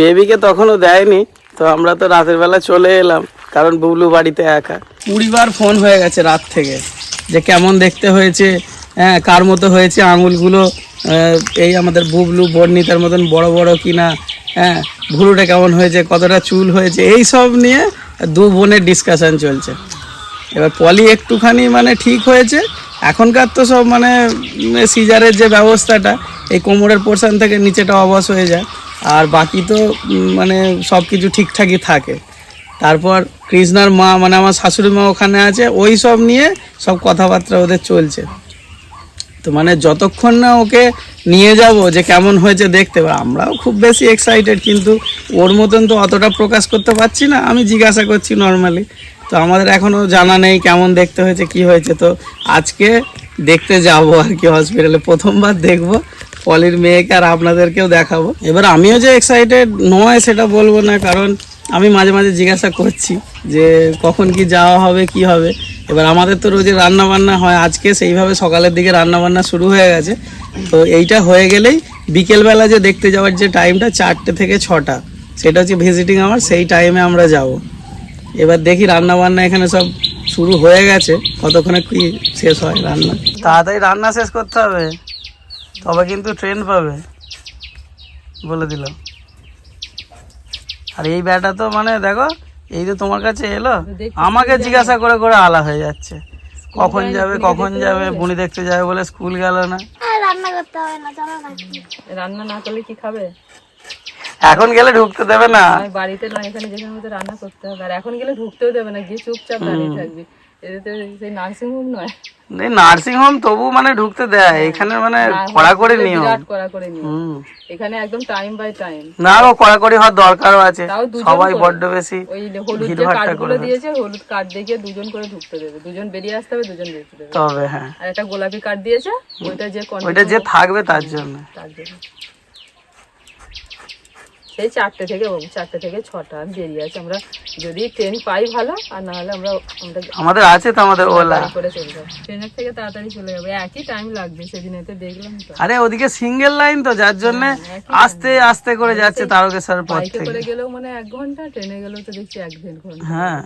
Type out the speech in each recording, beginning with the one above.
বেবিকে তখনও দেয়নি, তো আমরা তো রাতের বেলা চলে এলাম, কারণ বুবলু বাড়িতে একা। কুড়িবার ফোন হয়ে গেছে রাত থেকে, যে কেমন দেখতে হয়েছে হ্যাঁ কার মতো হয়েছে আঙুলগুলো এই আমাদের বুবলু বর্ণিতার মতন বড় বড় কিনা হ্যাঁ ভুলুটা কেমন হয়েছে, কতটা চুল হয়েছে, এই সব নিয়ে দু বোনের ডিসকাশন চলছে। এবার পলি একটুখানি মানে ঠিক হয়েছে, এখনকার তো সব মানে সিজারের যে ব্যবস্থাটা, এই কোমরের পোর্শন থেকে নিচেটা অবশ হয়ে যায়। আর বাকি তো মানে সব কিছু ঠিকঠাকই থাকে। তারপর কৃষ্ণার মা মানে আমার শাশুড়ি মা ওখানে আছে, ওই সব নিয়ে সব কথাবার্তা ওদের চলছে। তো মানে যতক্ষণ না ওকে নিয়ে যাব যে কেমন হয়েছে দেখতে পাবো আমরাও খুব বেশি এক্সাইটেড কিন্তু ওর মতন তো অতটা প্রকাশ করতে পারছি না, আমি জিজ্ঞাসা করছি নর্মালি তো আমাদের এখনও জানা নেই কেমন দেখতে হয়েছে, কি হয়েছে। তো আজকে দেখতে যাব আর কি হসপিটালে প্রথমবার দেখব। পলির মেয়েকে আর আপনাদেরকেও দেখাবো। এবার আমিও যে এক্সাইটেড নয় সেটা বলব না, কারণ আমি মাঝে মাঝে জিজ্ঞাসা করছি যে কখন কি যাওয়া হবে, কি হবে। এবার আমাদের তো রোজে রান্না বান্না হয়, আজকে সেইভাবে সকালের দিকে রান্না বান্না শুরু হয়ে গেছে। তো এইটা হয়ে গেলেই বিকেলবেলা যে দেখতে যাওয়ার যে টাইমটা চারটে থেকে ছটা, সেটা হচ্ছে ভিজিটিং আমার সেই টাইমে আমরা যাব। এবার দেখি রান্না বান্না এখানে সব শুরু হয়ে গেছে, কতক্ষণে কি শেষ হয় রান্না। তাড়াতাড়ি রান্না শেষ করতে হবে। তবে কিন্তু ট্রেন পাবে। বলে দিলাম। আর এই ব্যাটা তো মানে দেখো এই তো তোমার কাছে এলো আমাকে জিজ্ঞাসা করে করে আলা হয়ে যাচ্ছে। কখন যাবে কখন যাবে বুনি দেখতে যাবে বলে স্কুল গেল না। রান্না করতে হবে না চলো রান্না না করলে কি খাবে? এখন গেলে ঢুকতে দেবে না। বাড়িতে নয় এখানে যেখানে রান্না করতে হবে। আর এখন গেলে ঢুকতেও দেবে না গিয়ে চুপচাপ দাঁড়িয়ে থাকবি। নার্সিং হোম তবু মানে ঢুকতে দেয় এখানে মানে কড়াকড়ি নিয়ম। এখানে একদম টাইম বাই টাইম না ও কড়াকড়ি হওয়ার দরকারও আছে। সবাই বড্ড বেশি ওই হলুদ যে কার্ডগুলো করে দিয়েছে হলুদ কার্ড দেখিয়ে দুজন করে ঢুকতে দেবে। দুজন বেরিয়ে আসতে হবে দুজন ঢুকতে দেবে তবে হ্যাঁ। আর একটা গোলাপি কার্ড দিয়েছে ওইটা যে ওইটা যে থাকবে তার জন্য। তার জন্য। সেই চারটে থেকে চারটে থেকে ছটা আমি বেরিয়ে আছে। আমরা যদি ট্রেন পাই ভালো আর না হলে আমরা আমাদের আছে তো আমাদের ওলা। করে চলে যাব। ট্রেনের থেকে তাড়াতাড়ি চলে যাব। একই টাইম লাগবে সেদিন এতে দেখলাম আরে ওদিকে সিঙ্গেল লাইন তো যার জন্য আস্তে আস্তে করে যাচ্ছে তারকেশ্বর পথ থেকে করে গেলেও মানে এক ঘণ্টা ট্রেনে গেলেও তো দেখছি এক দেড় ঘণ্টা। হ্যাঁ।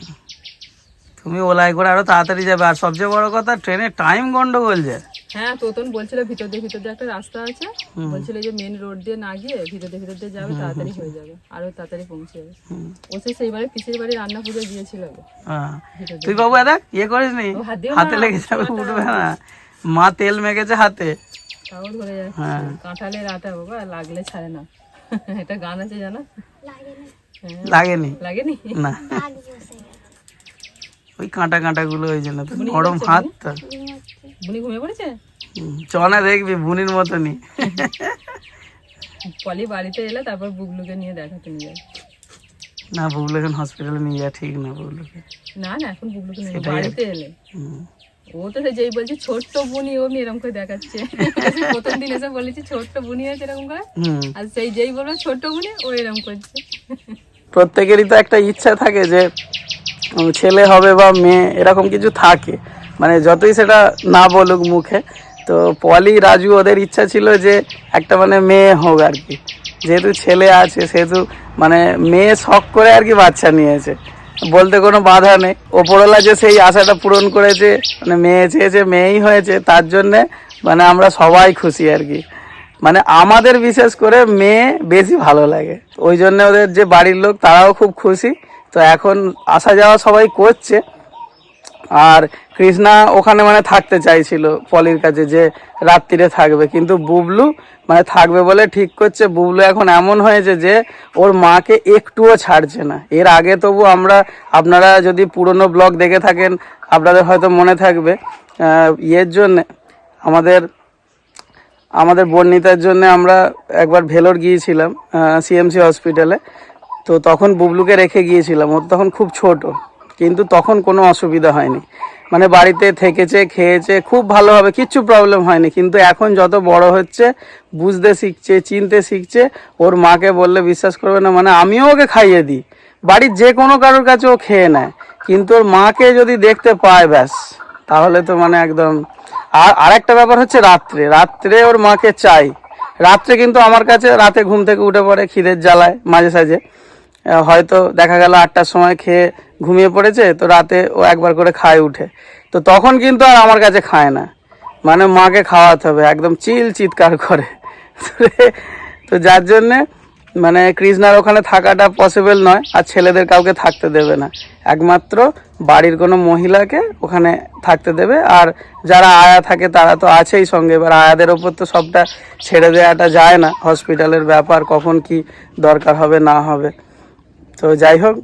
তুমি ওলাই করে আরও তাড়াতাড়ি যাবে। আর সবচেয়ে বড় কথা ট্রেনের টাইম গন্ডগোল যায় হ্যাঁ তোতন বলছিল ভিতর দিয়ে ভিতর দিয়ে একটা রাস্তা আছে। বলছিল যে মেন রোড দিয়ে না গিয়ে ভিতর দিয়ে ভিতর দিয়ে যাবে তাড়াতাড়ি হয়ে যাবে আরও তাড়াতাড়ি পৌঁছে যাবে। ও সে সেইবারে পিসির বাড়ি রান্না পুজো দিয়েছিল গো। হ্যাঁ। তুই বাবু দেখ ইয়ে করিস নি? হাত লেগে যাবে উঠবে না। মা তেল মেখেছে হাতে। তাও ধরে যাচ্ছে। হ্যাঁ। কাঁঠালের আটা বাবা লাগলে ছাড়ে না। এটা গান আছে জানো? লাগেনি হ্যাঁ, লাগেনি? লাগেনি? না। ওই কাঁটা কাঁটা গুলো ওই জন্য তো নরম হাত তো। বুনি ঘুমিয়ে পড়েছে? চ না দেখবি বুনির মতনই। পলি বাড়িতে এলে তারপর বুগলুকে নিয়ে দেখাতে নিয়ে যাবে না বুবলু এখন হসপিটালে নিয়ে যাওয়া ঠিক না না না এখন বুগলুকে নিয়ে বাড়িতে এলে। ও তো যেই বলছে ছোট্ট বুনি ও এরকম করে দেখাচ্ছে। প্রথম দিন এসে বলেছি ছোট্ট বুনি আছে এরকম করে? আর সেই যেই বলবে ছোট্ট বুনি ও এরকম করছে। প্রত্যেকেরই তো একটা ইচ্ছা থাকে যে ছেলে হবে বা মেয়ে, এরকম কিছু থাকে। মানে যতই সেটা না বলুক মুখে, তো পলি, রাজু ওদের ইচ্ছা ছিল যে একটা মানে মেয়ে হোক আর কি। যেহেতু ছেলে আছে, সেহেতু মানে মেয়ে শখ করে আর কি বাচ্চা নিয়েছে। বলতে কোনো বাধা নেই। ওপরওয়ালা যে সেই আশাটা পূরণ করেছে মানে মেয়ে চেয়েছে, মেয়েই হয়েছে, তার জন্যে মানে আমরা সবাই খুশি আর কি। মানে আমাদের বিশেষ করে মেয়ে বেশি ভালো লাগে। ওই জন্য ওদের যে বাড়ির লোক, তারাও খুব খুশি। তো এখন আসা যাওয়া সবাই করছে। আর কৃষ্ণা ওখানে মানে থাকতে চাইছিল পলির কাছে যে রাত্রিরে থাকবে। কিন্তু বুবলু মানে থাকবে বলে ঠিক করছে। বুবলু এখন এমন হয়েছে যে ওর মাকে একটুও ছাড়ছে না। এর আগে তবু আমরা, আপনারা যদি পুরনো ব্লগ দেখে থাকেন, আপনাদের হয়তো মনে থাকবে ইয়ের জন্য, আমাদের আমাদের বর্ণিতার জন্য আমরা একবার ভেলোর গিয়েছিলাম সিএমসি হসপিটালে তো তখন বুবলুকে রেখে গিয়েছিলাম ও তখন খুব ছোট, কিন্তু তখন কোনো অসুবিধা হয়নি। মানে বাড়িতে থেকেছে, খেয়েছে, খুব ভালোভাবে, কিচ্ছু প্রবলেম হয়নি, কিন্তু এখন যত বড় হচ্ছে, বুঝতে শিখছে, চিনতে শিখছে, ওর মাকে বললে বিশ্বাস করবে না মানে আমিও ওকে খাইয়ে দিই। বাড়ির যে কোনো কারোর কাছে ও খেয়ে নেয়, কিন্তু ওর মাকে যদি দেখতে পায়, ব্যাস, তাহলে তো মানে একদম, আর আরেকটা ব্যাপার হচ্ছে রাত্রে রাত্রে ওর মাকে চাই। রাত্রে কিন্তু আমার কাছে, রাতে ঘুম থেকে উঠে পড়ে, খিদের জ্বালায় মাঝে সাঝে। হয়তো দেখা গেল আটটার সময় খেয়ে ঘুমিয়ে পড়েছে, তো রাতে ও একবার করে খায় উঠে। তো তখন কিন্তু আর আমার কাছে খায় না। মানে মাকে খাওয়াতে হবে, একদম চিল চিৎকার করে। তো যার জন্যে মানে কৃষ্ণার ওখানে থাকাটা পসিবল নয়, আর ছেলেদের কাউকে থাকতে দেবে না। একমাত্র বাড়ির কোনো মহিলাকে ওখানে থাকতে দেবে, আর যারা আয়া থাকে তারা তো আছেই সঙ্গে। এবার আয়াদের ওপর তো সবটা ছেড়ে দেওয়াটা যায় না হসপিটালের ব্যাপার, কখন কি দরকার হবে না হবে। তো যাই হোক,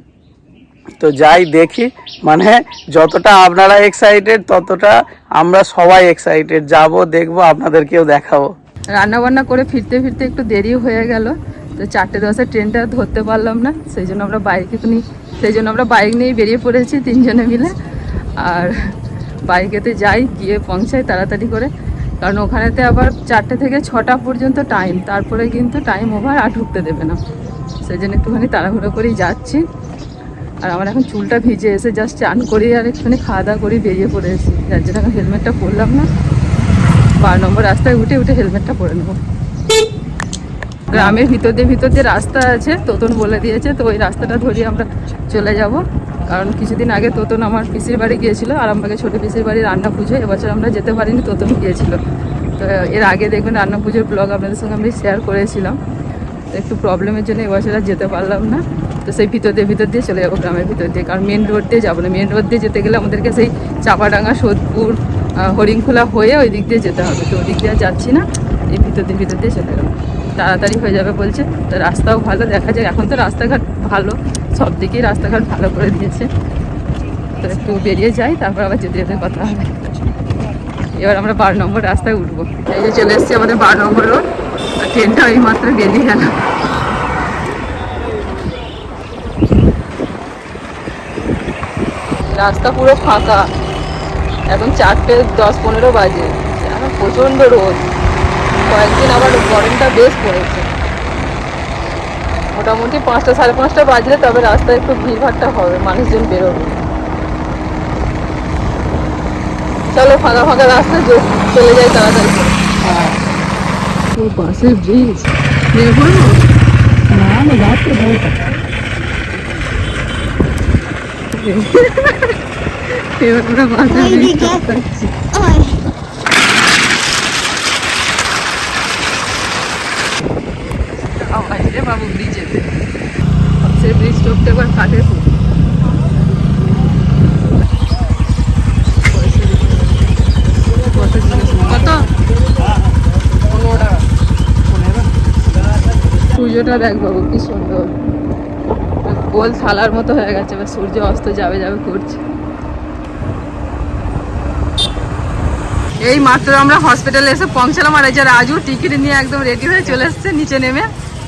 তো যাই দেখি। মানে যতটা আপনারা এক্সাইটেড ততটা আমরা সবাই এক্সাইটেড যাব, দেখব, আপনাদেরকেও দেখাবো। রান্না বান্না করে ফিরতে ফিরতে একটু দেরি হয়ে গেল। তো চারটে দশে ট্রেনটা ধরতে পারলাম না, সেই জন্য আমরা বাইকে নিয়ে সেই জন্য আমরা বাইক নিয়েই বেরিয়ে পড়েছি তিনজনে মিলে। আর বাইকেতে যাই, গিয়ে পৌঁছাই তাড়াতাড়ি করে। কারণ ওখানেতে আবার চারটে থেকে ছটা পর্যন্ত টাইম তারপরে কিন্তু টাইম ওভার আর ঢুকতে দেবে না। সেই জন্য একটুখানি তাড়াহুড়ো করেই যাচ্ছি। আর আমার এখন চুলটা ভিজে এসে জাস্ট চান করি আর একটুখানি খাওয়া দাওয়া করে বেরিয়ে পড়ে এসেছি। যার জন্য এখন হেলমেটটা পরলাম না। বারো নম্বর রাস্তায় উঠে উঠে হেলমেটটা পরে নেব। গ্রামের ভিতর দিয়ে ভিতর দিয়ে রাস্তা আছে, তোতন বলে দিয়েছে। তো ওই রাস্তাটা ধরে আমরা চলে যাব। কারণ কিছুদিন আগে তোতন আমার পিসির বাড়ি গিয়েছিল আর আমাকে ছোটো পিসির বাড়ি রান্না পুজো। এবছর আমরা যেতে পারিনি, তোতন গিয়েছিল। তো এর আগে দেখবেন রান্না পুজোর ব্লগ আপনাদের সঙ্গে আমি শেয়ার করেছিলাম। একটু প্রবলেমের জন্য এবছর আর যেতে পারলাম না। তো সেই ভিতর দিয়ে ভিতর দিয়ে চলে যাব গ্রামের ভিতর দিয়ে। কারণ মেন রোড দিয়ে যাব না। মেন রোড দিয়ে যেতে গেলে আমাদেরকে সেই চাপাডাঙ্গা সোদপুর আহ, হরিণখোলা হয়ে ওই দিক দিয়ে যেতে হবে। তো ওই দিক দিয়ে যাচ্ছি না। এই ভিতর দিয়ে ভিতর দিয়ে চলে যাব। তাড়াতাড়ি হয়ে যাবে বলছে। তো রাস্তাও ভালো দেখা যায়। এখন তো রাস্তাঘাট ভালো। সব দিকেই রাস্তাঘাট ভালো করে দিয়েছে। তো একটু বেরিয়ে যাই তারপর আবার যেতে যেতে কথা হবে। এবার আমরা বারো নম্বর রাস্তায় উঠবো। এই যে চলে এসেছি আমাদের বারো নম্বর রোড ট্রেনটা ওই মাত্র গেল। রাস্তা পুরো ফাঁকা। এখন চারটে দশ পনেরো বাজে। এখন প্রচণ্ড রোদ। কয়েকদিন আবার গরমটা বেশ পড়েছে। মোটামুটি পাঁচটা, সাড়ে পাঁচটা বাজলে তবে রাস্তায় একটু ভিড়ভাড়টা হবে, মানুষজন বেরোবে। চলো ফাঁকা ফাঁকা রাস্তা চলে যাই তাড়াতাড়ি করে। ও বাসের ব্রিজ নেমে পড়ব এবার আমরা বাসের ব্রিজ পাচ্ছি ওই আওয়াজ রে বাবু ব্রিজেতে সে ব্রিজ টোপটা একবার কাটে খুব সূর্যটা দেখ বাবু, কি সুন্দর। গোল থালার মতো হয়ে গেছে, এবার সূর্য অস্ত যাবে যাবে করছে। এই মাত্র আমরা হসপিটালে এসে পৌঁছালাম, আর এই যে রাজু টিকিট নিয়ে একদম রেডি হয়ে চলে এসেছে, নিচে নেমে।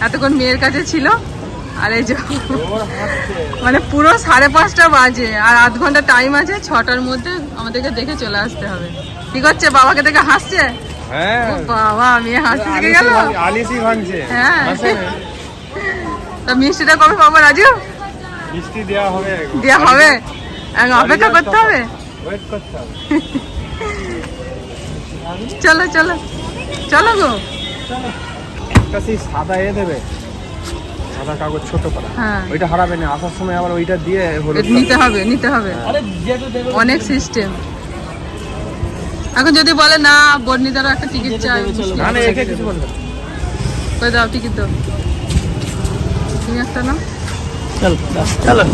এতক্ষণ মেয়ের কাছে ছিল। আর এই যে মানে পুরো সাড়ে পাঁচটা বাজে, আর আধ ঘণ্টা টাইম আছে, ছটার মধ্যে আমাদেরকে দেখে চলে আসতে হবে। কি করছে, বাবাকে দেখে হাসছে? হ্যাঁ। বাবা মেয়ে হাসতে শিখে গেল? আলিসি ভাঙছে। হ্যাঁ। মিষ্টিটা কবে পাবো রাজু? মিষ্টি দেওয়া হবে দেওয়া হবে? অপেক্ষা করতে হবে? ওয়েট করতে হবে। চলো চলো। চলো গো। একটা সেই সাদা এ দেবে। সাদা কাগজ ছোট করা। হ্যাঁ। ওইটা হারাবে না। আসার সময় আবার ওইটা দিয়ে নিতে হবে নিতে হবে। আরে যেতে দেবে অনেক সিস্টেম এখন যদি বলে না বর্ণিতারও একটা টিকিট চাই। না না একে কিছু বলবে কই দাও টিকিট দাও। তুমি একটা না চল দাও, চলো।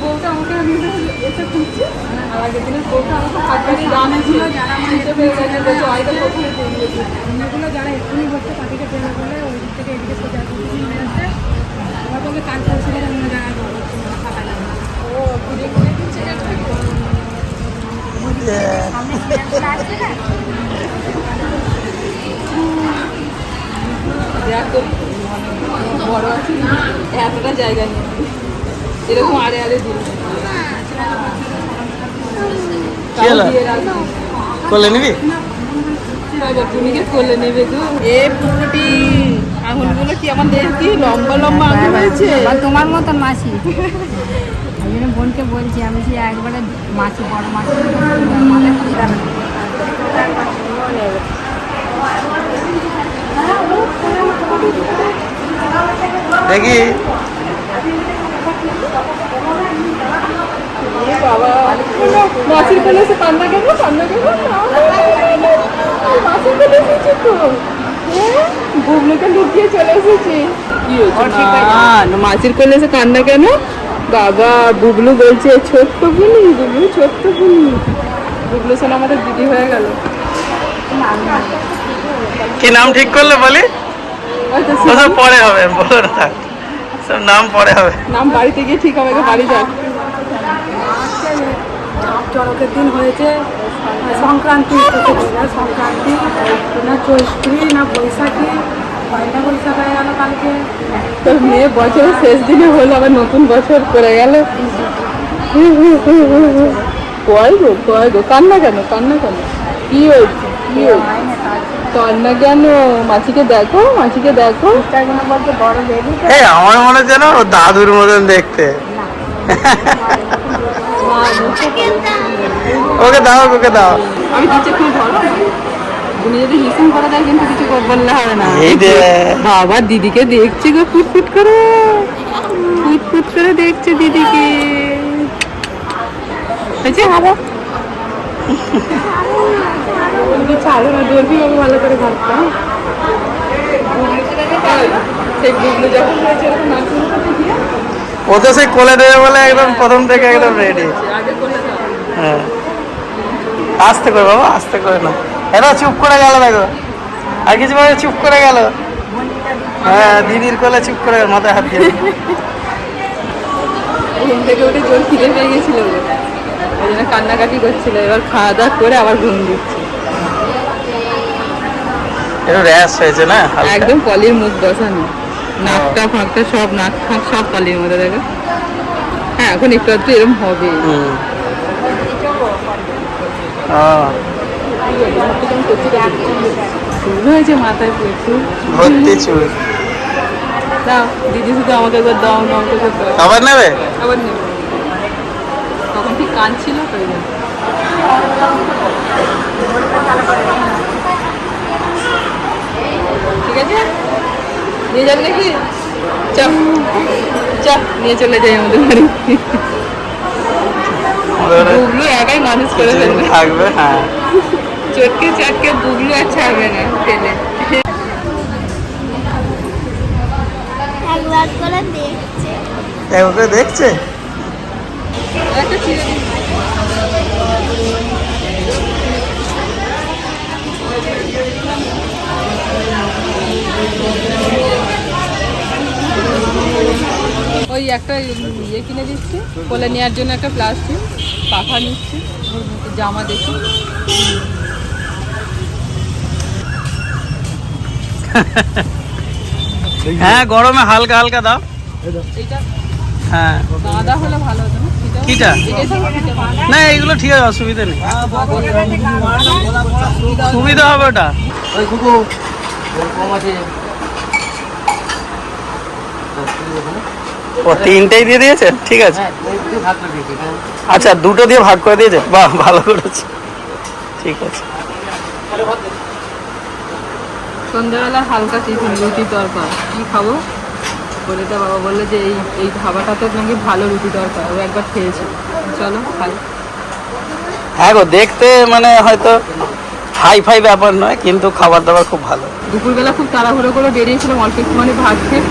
বউটা আমাকে আমি এসে খুঁজছি আর আগের দিনের বউটা আমাকে যারা পেয়ে গেছে অন্যগুলো যারা এক্ষুনি ট্রেনে করলে ওই দিক থেকে এদিকে সোজা আমার কাজ করছিল অন্য জায়গায় ও ঘুরে ঘুরে দিচ্ছে দেখ বড় আছে এতটা জায়গা নেই। এরকম আড়ে আড়ে দিন। নিবি? টুনিকে করলে নেবে তো। এ পুকুটি আঙুলগুলো কি আমার কি লম্বা লম্বা আঙুল হয়েছে? তোমার মতন মাসি। ওই জন্য বোনকে বলছি আমি যে একবারে মাছি বড় মাছি দেখি। মাছের কোলে এসে কান্না কেন? কান্না কেন? মাছের এসেছে তো হ্যাঁ, লুকিয়ে চলে এসেছি। না। মাছের কোলে এসে কান্না কেন? বাবা বুবলু বলছে ছোট্ট বুনি বুবলু ছোট্ট বুনি বুবলু শোনা আমাদের দিদি হয়ে গেল। কি নাম ঠিক করলে বলি? ওসব পরে হবে বলো না। সব নাম পরে হবে। নাম বাড়িতে গিয়ে ঠিক হবে বাড়ি যাক চড়কের দিন হয়েছে সংক্রান্তি সংক্রান্তি না চৈত্রী না বৈশাখী পয়লা বৈশাখ হয়ে গেল কালকে। তোর মেয়ে বছরের শেষ দিনে হলো আবার নতুন বছর করে গেল। কয় গো কয় গো কান্না কেন কান্না কেন? কি হয়েছে কি হয়েছে? কেন? মাছিকে দেখো মাছিকে দেখো। এই আমার মনে হচ্ছে না দাদুর মতন দেখতে। ওকে দাও ওকে দাও। আমি খুব যদি করে দেয় কিন্তু কিছু বললে হবে না। এই বাবা দিদিকে দেখছে গো ফুট ফুট করে। ফুট ফুট করে দেখছে দিদিকে। হয়েছে ভালো ছাড়ো না দৌড়বি বাবা ভালো করে ভাবতে সেই গুগলো যখন হয়েছে এরকম নাচ শুরু করতে গিয়ে ও তো সেই কোলে দেবে বলে একদম প্রথম থেকে একদম রেডি হ্যাঁ। আস্তে করে বাবা আস্তে করে না। এটা চুপ করে গেল দেখো। আর কিছু ভাবে চুপ করে গেল। হ্যাঁ দিদির কোলে চুপ করে গেল মাথায় হাত দিয়ে। ঘুম থেকে উঠে জোর খিদে পেয়ে গেছিল ওই জন্য কান্নাকাটি করছিল এবার খাওয়া দাওয়া করে আবার ঘুম দিচ্ছে। একটু র্যাশ হয়েছে না একদম পলির মুখ বসানো। নাকটা ফাঁকটা সব নাক ফাঁক সব পলির মধ্যে দেখো। হ্যাঁ এখন একটু একটু এরকম হবে। চুল হয়েছে মাথায় প্রচুর। ভর্তি চুল। দাও দিদি শুধু আমাকে একবার দাও আমাকে একবার আবার নেবে? আবার নেব। তখন ঠিক কাঁদছিল তো ওই জন্য। ঠিক আছে? নিয়ে যাবে নাকি? চাপ চাপ নিয়ে চলে যাই আমাদের বাড়ি। বুগলু একাই মানুষ করে ফেলবে। থাকবে হ্যাঁ। চটকে চটকে বুগলু আর ছাড়বে না ফেলে। একবার করে দেখছে। দেখছে? একটা দিই। ওই একটা ইয়ে কিনে দিচ্ছি কোলে নেওয়ার জন্য একটা প্লাস্টিক পাখা নিচ্ছি জামা দেখি। হ্যাঁ গরমে হালকা হালকা দাও। হ্যাঁ। কিটা? না? এইগুলো ঠিক আছে অসুবিধা নেই। সুবিধা হবে ওটা। ও তিনটেই দিয়ে দিয়েছে? ঠিক আছে। আচ্ছা দুটো দিয়ে ভাগ করে দিয়েছে? বাহ ভালো করেছে। ঠিক আছে। সন্ধ্যাবেলা হালকা টিফিন রুটি দরকার কি খাব? বলে তো বাবা বলল যে এই এই খাবারটাতে নাকি ভালো রুটি দরকার ও একবার খেয়েছে। চলো খাই। হ্যাঁ গো দেখতে মানে হয়তো হাই ফাই ব্যাপার নয় কিন্তু খাবার দাবার খুব ভালো। দুপুরবেলা খুব তাড়াহুড়ো করে বেরিয়েছিলাম অল্প একটুখানি ভাত খেয়ে।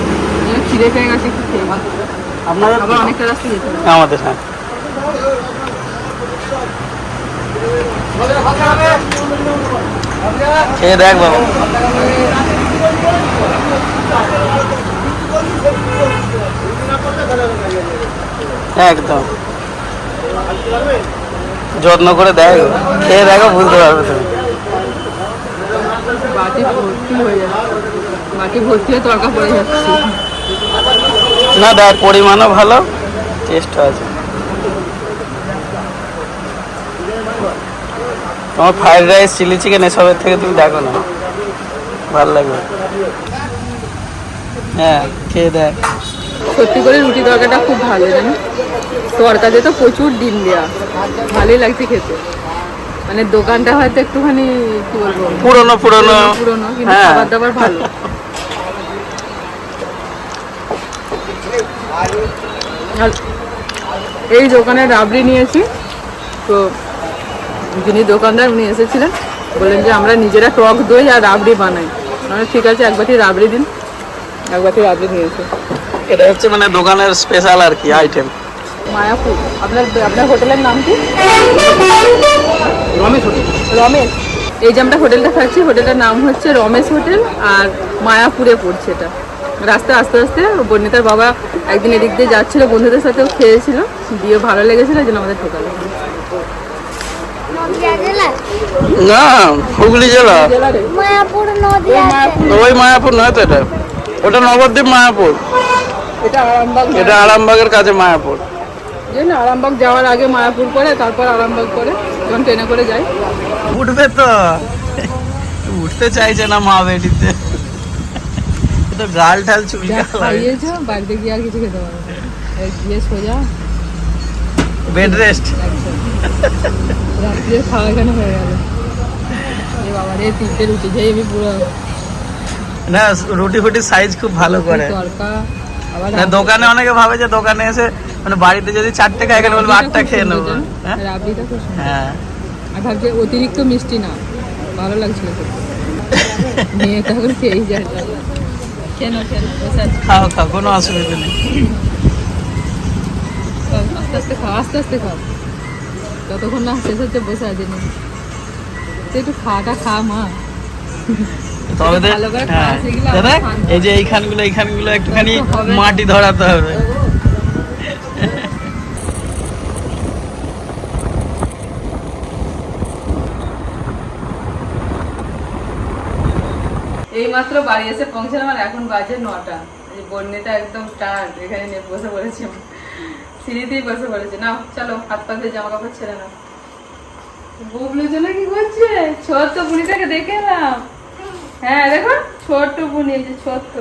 খিদে পেয়ে গেছে একটু খেয়ে নিই। আপনাদের আবার অনেকটা রাস্তা যেতে হবে আমাদের হ্যাঁ। খেয়ে দেখ বাবা। একদম। যত্ন করে দেখ। খেয়ে দেখো বুঝতে পারবে তুমি। বাটি ভর্তি হয়ে যাচ্ছে। বাটি ভর্তি হয়ে তরকা পড়ে যাচ্ছে। না দেখ পরিমাণও ভালো টেস্ট আছে। তোমার ফ্রাইড রাইস চিলি চিকেন এসবের থেকে তুমি দেখো না। ভালো লাগবে। হ্যাঁ খেয়ে দেখ। সত্যি করে রুটি তরকাটা খুব ভালো জানো? তরকাতে তো প্রচুর ডিম দেওয়া ভালোই লাগছে খেতে। মানে দোকানটা হয়তো একটুখানি কি বলব? পুরনো পুরনো। পুরোনো কিন্তু হ্যাঁ। খাবার দাবার ভালো। আর এই দোকানে রাবড়ি নিয়েছি। তো যিনি দোকানদার উনি এসেছিলেন। বললেন যে আমরা নিজেরা টক দই আর রাবড়ি বানাই। মানে ঠিক আছে এক বাটি রাবড়ি দিন। এক বাটি রাবড়ি নিয়েছি। এটা হচ্ছে মানে দোকানের স্পেশাল আর কি আইটেম মায়াপুর। আপনার আপনার হোটেলের নাম কি? রমেশ হোটেল। রমেশ। এই যে আমরা হোটেলটা খাচ্ছি হোটেলটার নাম হচ্ছে রমেশ হোটেল আর মায়াপুরে পড়ছে এটা। রাস্তায় আস্তে আস্তে বর্ণিতার বাবা একদিন এদিক দিয়ে যাচ্ছিল বন্ধুদের সাথেও খেয়েছিল দিয়ে ভালো লেগেছিল এই জন্য আমাদের ঠোকালো না হুগলি জেলা। ওই মায়াপুর নয় তো এটা? ওটা নবদ্বীপ মায়াপুর। এটা আরামবাগ এটা আরামবাগের কাছে মায়াপুর। আরামবাগ যাওয়ার আগে মায়াপুর পরে তারপর আরামবাগ পরে যখন ট্রেনে করে যাই। উঠবে তো। উঠতে চাইছে না মা বেটিতে তো গাল ঠাল চুল খাইয়েছো বাড়িতে গিয়ে আর কিছু খেতে পারব। গিয়ে সোজা। Bed rest. রাত্রে খাওয়া এখানে হয়ে গেল। এ বাবা রে তিনটে রুটি খেয়ে আমি পুরো না রুটি ফুটির সাইজ খুব ভালো করে। না দোকানে অনেকে ভাবে যে দোকানে এসে মানে বাড়িতে যদি চারটে খাই এখানে বলব আটটা খেয়ে নেব। হ্যাঁ? হ্যাঁ। আর ভাবছি অতিরিক্ত মিষ্টি না। ভালো লাগছিল খেতে। মেয়েটা এখন খেয়েই যায়। কেন কেন। খাও খাও কোনো অসুবিধা নেই। আস্তে আস্তে খাও আস্তে আস্তে খাও। যতক্ষণ না শেষ হচ্ছে বসে আছে না একটু খাওয়াটা খা মা। তবে হ্যাঁ। এই যে এইখানগুলো এইখানগুলো একটুখানি মাটি ধরাতে হবে। এই মাত্র বাড়ি এসে পৌঁছালাম আর এখন বাজে নটা। বন্যেটা একদম টান, এখানে নিয়ে বসে পড়েছি সিঁড়িতেই বসে পড়েছে। না চলো, হাত পা জামা কাপড় ছেড়ে না বুবলু চলে কি করছে? ছোট্ট বুনিটাকে দেখে না হ্যাঁ দেখো, ছোট্ট বুনি যে ছোট্ট।